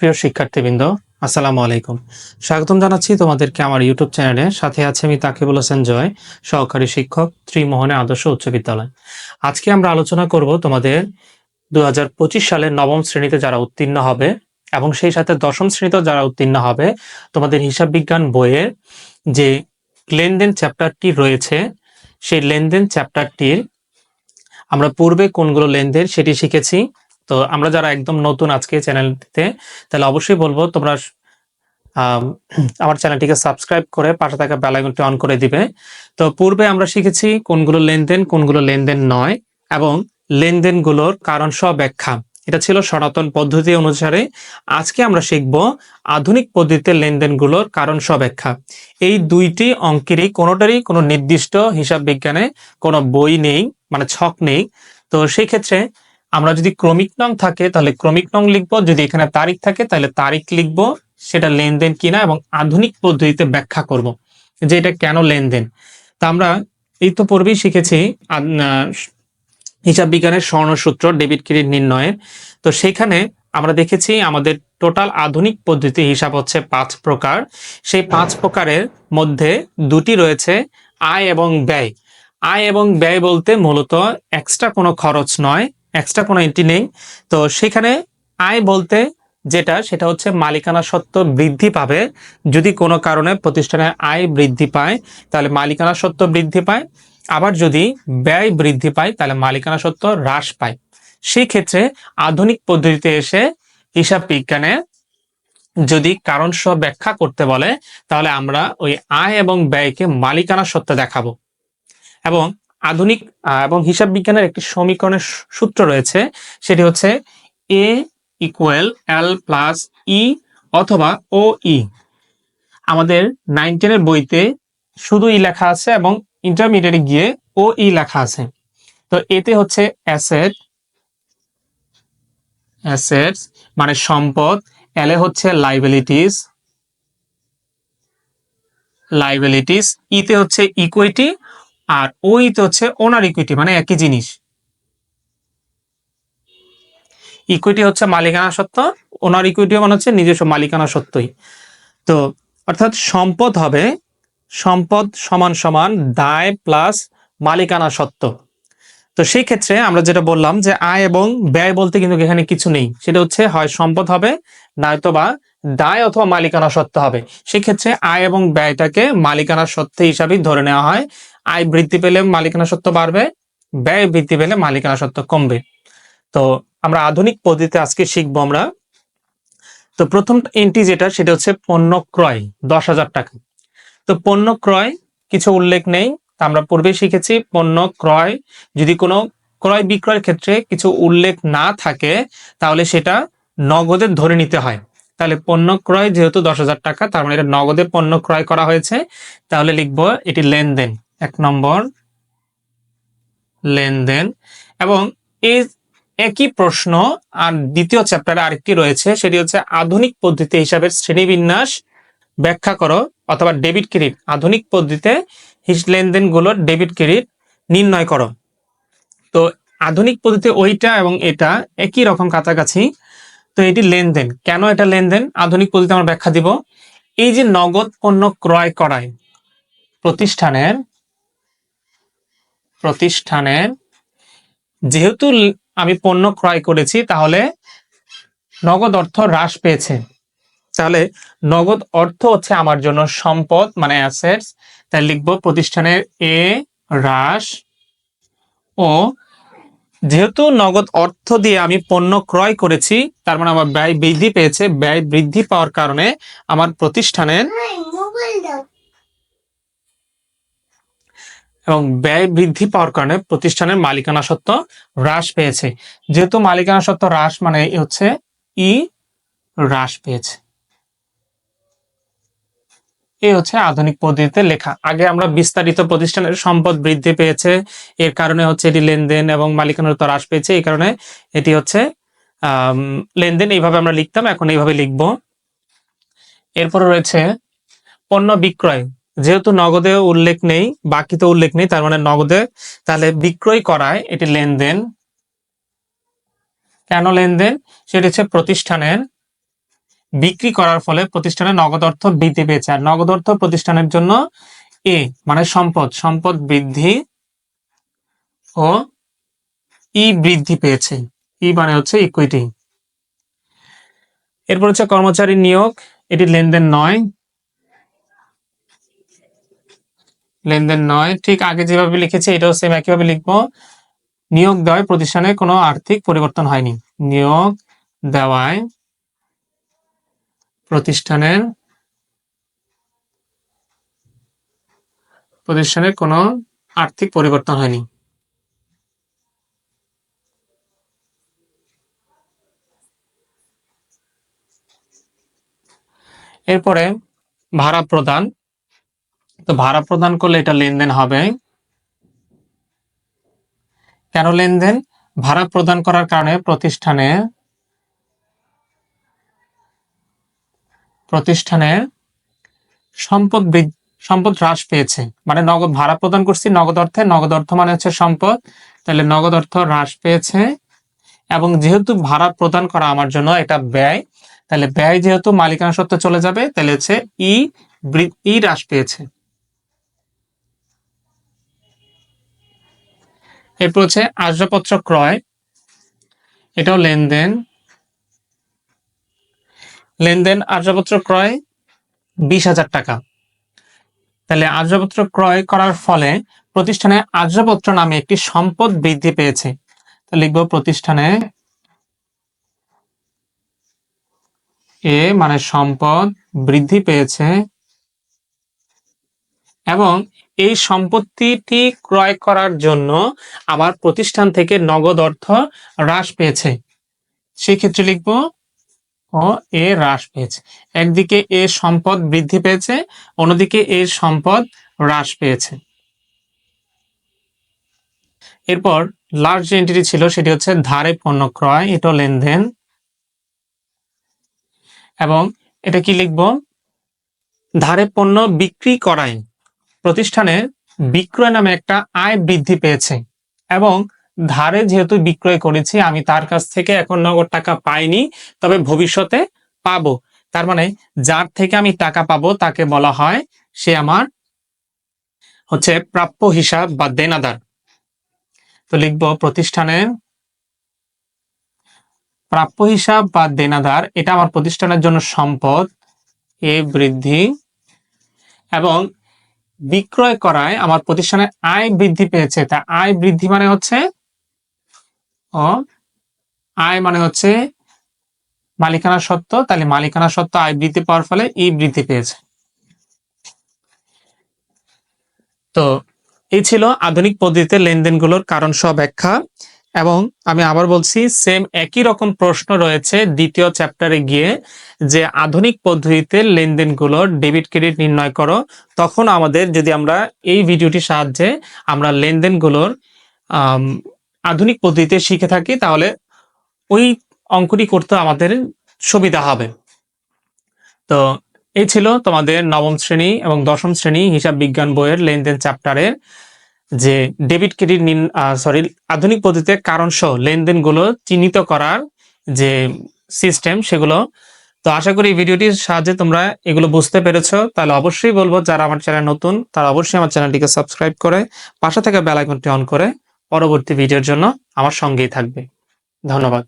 প্রিয় শিক্ষার্থীবৃন্দ, আসসালামু আলাইকুম। স্বাগতম জানাচ্ছি তোমাদেরকে আমার ইউটিউব চ্যানেলে। সাথে আছে আমি তাকিবুল হোসেন জয়, সহকারী শিক্ষক, ত্রিমোহনে আদর্শ উচ্চ বিদ্যালয়। আজকে আমরা আলোচনা করব তোমাদের দু সালের নবম শ্রেণীতে যারা উত্তীর্ণ হবে এবং সেই সাথে দশম শ্রেণীতেও যারা উত্তীর্ণ হবে, তোমাদের হিসাব বিজ্ঞান বইয়ের যে লেনদেন চ্যাপ্টারটি রয়েছে, সেই লেনদেন চ্যাপ্টারটির আমরা পূর্বে কোনগুলো লেনদেন সেটি শিখেছি তো আমরা যারা একদম নতুন আজকে চ্যানেলটিতে তাহলে অবশ্যই বলব তোমরা আম, আমার চ্যানেলটিকে সাবস্ক্রাইব করে পাশে থাকা বেল আইকনটি অন করে দিবে। তো পূর্বে আমরা শিখেছি কোনগুলো লেনদেন কোনগুলো লেনদেন নয় এবং লেনদেনগুলোর কারণ সহ ব্যাখ্যা এটা ছিল সনাতন পদ্ধতি অনুসারে আজকে আমরা শিখব আধুনিক পদ্ধতিতে লেনদেনগুলোর কারণ সহ ব্যাখ্যা এই দুইটি অঙ্কেরই কোনোটারই কোনো নির্দিষ্ট হিসাব বিজ্ঞানে কোনো বই নেই মানে ছক নেই। তো সেই ক্ষেত্রে আমরা যদি ক্রমিক নং থাকে, তাহলে ক্রমিক নং লিখব। যদি এখানে তারিখ থাকে, তাহলে তারিখ লিখব, সেটা লেনদেন কিনা এবং আধুনিক পদ্ধতিতে ব্যাখ্যা করব যে এটা কেন লেনদেন। তা আমরা এই তো পূর্বেই শিখেছি হিসাব বিজ্ঞানের স্বর্ণসূত্র, ডেবিট ক্রেডিট নির্ণয়ের। তো সেখানে আমরা দেখেছি আমাদের টোটাল আধুনিক পদ্ধতি হিসাব হচ্ছে পাঁচ প্রকার। সেই পাঁচ প্রকারের মধ্যে দুটি রয়েছে আয় এবং ব্যয়। আয় এবং ব্যয় বলতে মূলত এক্সট্রা কোনো খরচ নয় এক্সট্রা কোনো এন্ট্রি নেই। তো সেখানে আয় বলতে যেটা, সেটা হচ্ছে মালিকানা সত্ত্ব বৃদ্ধি পাবে। যদি কোনো কারণে প্রতিষ্ঠানের আয় বৃদ্ধি পায়, তাহলে মালিকানা সত্ত্ব বৃদ্ধি পায়। আবার যদি ব্যয় বৃদ্ধি পায়, তাহলে মালিকানা সত্ত্ব হ্রাস পায়। সেই ক্ষেত্রে আধুনিক পদ্ধতিতে এসে হিসাব বিজ্ঞানে যদি কারণ সহ ব্যাখ্যা করতে বলে, তাহলে আমরা ওই আয় এবং ব্যয়কে মালিকানা সত্ত্বে দেখাবো। এবং আধুনিক এবং হিসাব বিজ্ঞানের একটি সমীকরণের সূত্র রয়েছে। সেটি হচ্ছে এ ইকুয়াল এল প্লাস ই অথবা ও ই আমাদের নাইন টেনের বইতে শুধু ই লেখা আছে এবং ইন্টারমিডিয়েটে গিয়ে ও ই লেখা আছে। তো এতে হচ্ছে অ্যাসেট অ্যাসেটস মানে সম্পদ এলে হচ্ছে লাইবিলিটিস লাইবিলিটিস ইতে হচ্ছে ইকুইটি আর ওই তো হচ্ছে ওনার ইকুইটি মানে একই জিনিস। ইকুইটি হচ্ছে মালিকানা সত্ত্ব ওনার ইকুইটি মানে হচ্ছে নিজস্ব মালিকানা সত্ত্বই। তো অর্থাৎ সম্পদ হবে, সম্পদ সমান সমান দায় প্লাস মালিকানা সত্ত্ব। তো সেই ক্ষেত্রে আমরা যেটা বললাম যে আয় এবং ব্যয় বলতে কিন্তু এখানে কিছু নেই। সেটা হচ্ছে হয় সম্পদ হবে নয়তো বা দায় অথবা মালিকানা সত্ত্ব হবে। সেক্ষেত্রে আয় এবং ব্যয়টাকে মালিকানা সত্ত্ব হিসাবেই ধরে নেওয়া হয়। আয় বৃদ্ধি পেলে মালিকানা সত্ত্ব বাড়বে, ব্যয় বৃদ্ধি পেলে মালিকানা সত্ত্ব কমবে। তো আমরা আধুনিক পদ্ধতিতে আজকে শিখব আমরা। তো প্রথম এন্ট্রি যেটা, সেটা হচ্ছে পণ্য ক্রয়, দশ হাজার টাকা। তো পণ্য ক্রয়, কিছু উল্লেখ নেই। আমরা পূর্বে শিখেছি, পণ্য ক্রয়, যদি কোনো ক্রয় বিক্রয়ের ক্ষেত্রে কিছু উল্লেখ না থাকে, তাহলে সেটা নগদে ধরে নিতে হয়। তাহলে পণ্য ক্রয় যেহেতু দশ হাজার টাকা, তার মানে এটা নগদে পণ্য ক্রয় করা হয়েছে, তাহলে লিখব এটি লেনদেন, এক নম্বর লেনদেন, এবং এই একই প্রশ্ন আর দ্বিতীয় চ্যাপ্টারে আরেকটি রয়েছে, সেটি হচ্ছে আধুনিক পদ্ধতি হিসাবে শ্রেণীবিন্যাস ব্যাখ্যা করো, অথবা ডেবিট ক্রেডিট, আধুনিক পদ্ধতিতে হিস লেনদেনগুলোর ডেবিট ক্রেডিট নির্ণয় করো। তো আধুনিক পদ্ধতিতে ওইটা এবং এটা একই রকম কাছাকাছি। তো এটি লেনদেন। কেন এটা লেনদেন? আধুনিক পদ্ধতিতে আমরা ব্যাখ্যা দিব। এই যে নগদ পণ্য ক্রয় করায় প্রতিষ্ঠানের প্রতিষ্ঠানের, যেহেতু আমি পণ্য ক্রয় করেছি, তাহলে নগদ অর্থ হ্রাস পেয়েছে। তাহলে নগদ অর্থ হচ্ছে আমার জন্য সম্পদ মানে অ্যাসেটস তাই লিখব প্রতিষ্ঠানের এ, হ্রাস, ও। যেহেতু নগদ অর্থ দিয়ে আমি পণ্য ক্রয় করেছি, তার মানে আমার ব্যয় বৃদ্ধি পেয়েছে, ব্যয় বৃদ্ধি পাওয়ার কারণে আমার প্রতিষ্ঠানের এবং ব্যয় বৃদ্ধি পাওয়ার কারণে প্রতিষ্ঠানের মালিকানা সত্ত্ব হ্রাস পেয়েছে। যেহেতু মালিকানা সত্ত্ব হ্রাস মানে হচ্ছে ই হ্রাস পেয়েছে। এই হচ্ছে আধুনিক পদ্ধতিতে লেখা। আগে আমরা বিস্তারিত প্রতিষ্ঠানের সম্পদ বৃদ্ধি পেয়েছে, এর কারণে হচ্ছে এটি লেনদেন এবং মালিকানার তো হ্রাস পেয়েছে, এই কারণে এটি হচ্ছে লেনদেন এইভাবে আমরা লিখতাম, এখন এইভাবে লিখব। এরপরে রয়েছে পণ্য বিক্রয়। যেহেতু নগদে উল্লেখ নেই, বাকিতে উল্লেখ নেই, তার মানে নগদে, তাহলে বিক্রয় করায় এটি লেনদেন। কেন লেনদেন? সেটি হচ্ছে প্রতিষ্ঠানের বিক্রি করার ফলে প্রতিষ্ঠানের নগদ অর্থ বৃদ্ধি পেয়েছে। আর নগদ অর্থ প্রতিষ্ঠানের জন্য এ মানে সম্পদ সম্পদ বৃদ্ধি ও ই বৃদ্ধি পেয়েছে। ই মানে হচ্ছে ইকুইটি এরপর হচ্ছে কর্মচারী নিয়োগ। এটি লেনদেন নয়। লেনদেন নয়। ঠিক আগে যেভাবে লিখেছি, এটাও সেম একইভাবে লিখব। নিয়োগ দেওয়ায় প্রতিষ্ঠানে কোনো আর্থিক পরিবর্তন হয়নি। নিয়োগ দেওয়ায় প্রতিষ্ঠানের প্রতিষ্ঠানের কোনো আর্থিক পরিবর্তন হয়নি। এরপরে ভাড়া প্রদান। তো ভাড়া প্রদান করলে এটা লেনদেন হবে। কেন লেনদেন? ভাড়া প্রদান করার কারণে প্রতিষ্ঠানে প্রতিষ্ঠানের সম্পদ সম্পদ হ্রাস পেয়েছে। মানে নগদ ভাড়া প্রদান করছি, নগদ অর্থে, নগদ অর্থ মানে হচ্ছে সম্পদ। তাহলে নগদ অর্থ হ্রাস পেয়েছে এবং যেহেতু ভাড়া প্রদান করা আমার জন্য এটা ব্যয়, তাহলে ব্যয় যেহেতু মালিকানা সত্ত্বে চলে যাবে, তাহলে হচ্ছে ই ই হ্রাস পেয়েছে। এরপর হচ্ছে আসবাবপত্র ক্রয়, এটাও লেনদেন। লেনদেন আসবাবপত্র ক্রয় বিশ হাজার টাকা। তাহলে আসবাবপত্র ক্রয় করার ফলে প্রতিষ্ঠানে আসবাবপত্র নামে একটি সম্পদ বৃদ্ধি পেয়েছে। লিখব প্রতিষ্ঠানে এ মানে সম্পদ বৃদ্ধি পেয়েছে এবং এই সম্পত্তিটি ক্রয় করার জন্য আমার প্রতিষ্ঠান থেকে নগদ অর্থ হ্রাস পেয়েছে। সেক্ষেত্রে লিখব ও এ হ্রাস পেয়েছে। একদিকে এ সম্পদ বৃদ্ধি পেয়েছে, অন্যদিকে এর সম্পদ হ্রাস পেয়েছে। এরপর লার্জ যে এন্টিটি ছিল, সেটি হচ্ছে ধারে পণ্য ক্রয়, এটা লেনদেন। এবং এটা কি লিখব? ধারে পণ্য বিক্রি করায়। প্রতিষ্ঠানের বিক্রয় নামে একটা আয় বৃদ্ধি পেয়েছে। এবং ধারে যেহেতু বিক্রয় করেছি, আমি তার কাছ থেকে এখন নগদ টাকা পাইনি, তবে ভবিষ্যতে পাবো। তার মানে যার থেকে আমি টাকা পাবো তাকে বলা হয় সে আমার হচ্ছে প্রাপ্য হিসাব বা দেনাদার। তো লিখব প্রতিষ্ঠানের প্রাপ্য হিসাব বা দেনাদার, এটা আমার প্রতিষ্ঠানের জন্য সম্পদ, এ বৃদ্ধি। এবং বিক্রয় করায় আমার প্রতিষ্ঠানের আয় বৃদ্ধি পেয়েছে, তা আয় বৃদ্ধি মানে হচ্ছে ও আয় মানে হচ্ছে মালিকানা সত্ত্ব তাহলে মালিকানা সত্ত্ব আয় বৃদ্ধি পাওয়ার ফলে ই বৃদ্ধি পেয়েছে। তো এই ছিল আধুনিক পদ্ধতিতে লেনদেনগুলোর কারণ সহ ব্যাখ্যা এবং আমি আবার বলছি সেম একই রকম প্রশ্ন রয়েছে দ্বিতীয় চ্যাপ্টারে গিয়ে যে আধুনিক পদ্ধতিতে লেনদেনগুলোর ডেবিট ক্রেডিট নির্ণয় করো তখন আমাদের যদি আমরা এই ভিডিওটির সাহায্যে আমরা লেনদেনগুলোর আম, আধুনিক পদ্ধতিতে শিখে থাকি, তাহলে ওই অঙ্কটি করতে আমাদের সুবিধা হবে। তো এই ছিল তোমাদের নবম শ্রেণি এবং দশম শ্রেণি হিসাব বিজ্ঞান বইয়ের লেনদেন চ্যাপ্টারের যে ডেবিট ক্রেডিট সরি আধুনিক পদ্ধতিতে কারণ সহ লেনদেনগুলো চিহ্নিত করার যে সিস্টেম সেগুলো। তো আশা করি ভিডিওটির সাহায্যে তোমরা এগুলো বুঝতে পেরেছ। তাহলে অবশ্যই বলব, যারা আমার চ্যানেল নতুন, তারা অবশ্যই আমার চ্যানেলটিকে সাবস্ক্রাইব করে পাশে থাকা বেল আইকনটি অন করে পরবর্তী ভিডিওর জন্য আমার সঙ্গেই থাকবে। ধন্যবাদ।